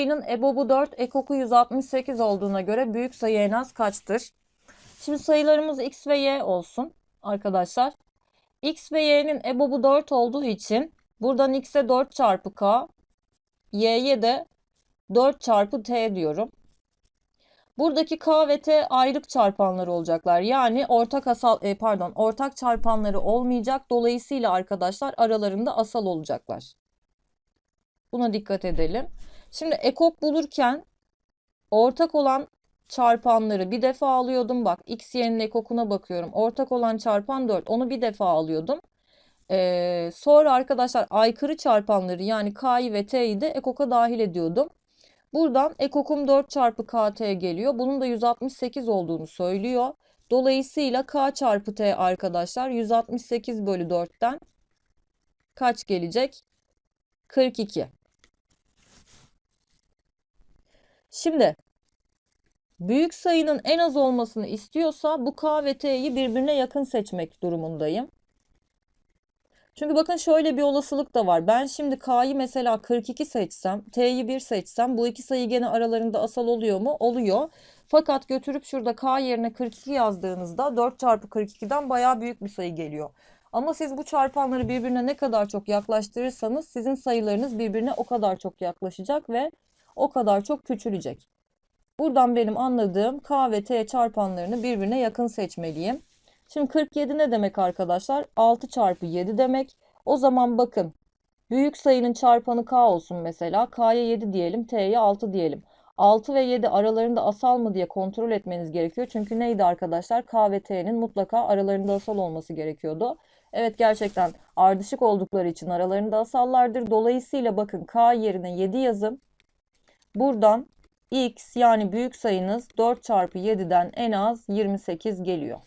sayının ebobu 4, ekoku 168 olduğuna göre büyük sayı en az kaçtır? Şimdi sayılarımız x ve y olsun arkadaşlar. x ve y'nin ebobu 4 olduğu için buradan x'e 4 çarpı k, y'ye de 4 çarpı t diyorum. Buradaki k ve t ayrık çarpanları olacaklar. Yani ortak asal e, pardon, ortak çarpanları olmayacak. Dolayısıyla arkadaşlar aralarında asal olacaklar. Buna dikkat edelim. Şimdi ekok bulurken ortak olan çarpanları bir defa alıyordum. Bak x y'nin ekokuna bakıyorum. Ortak olan çarpan 4. Onu bir defa alıyordum. Ee, sonra arkadaşlar aykırı çarpanları yani k'yı ve t'yi de ekoka dahil ediyordum. Buradan ekokum 4 çarpı kt geliyor. Bunun da 168 olduğunu söylüyor. Dolayısıyla k çarpı t arkadaşlar 168 bölü 4'ten kaç gelecek? 42. Şimdi büyük sayının en az olmasını istiyorsa bu k ve t'yi birbirine yakın seçmek durumundayım. Çünkü bakın şöyle bir olasılık da var. Ben şimdi k'yı mesela 42 seçsem, t'yi 1 seçsem bu iki sayı gene aralarında asal oluyor mu? Oluyor. Fakat götürüp şurada k yerine 42 yazdığınızda 4 çarpı 42'den bayağı büyük bir sayı geliyor. Ama siz bu çarpanları birbirine ne kadar çok yaklaştırırsanız sizin sayılarınız birbirine o kadar çok yaklaşacak ve o kadar çok küçülecek. Buradan benim anladığım k ve t çarpanlarını birbirine yakın seçmeliyim. Şimdi 47 ne demek arkadaşlar? 6 çarpı 7 demek. O zaman bakın büyük sayının çarpanı k olsun mesela. k'ya 7 diyelim, t'ye 6 diyelim. 6 ve 7 aralarında asal mı diye kontrol etmeniz gerekiyor. Çünkü neydi arkadaşlar? K ve T'nin mutlaka aralarında asal olması gerekiyordu. Evet gerçekten ardışık oldukları için aralarında asallardır. Dolayısıyla bakın K yerine 7 yazın. Buradan x yani büyük sayınız 4 çarpı 7'den en az 28 geliyor.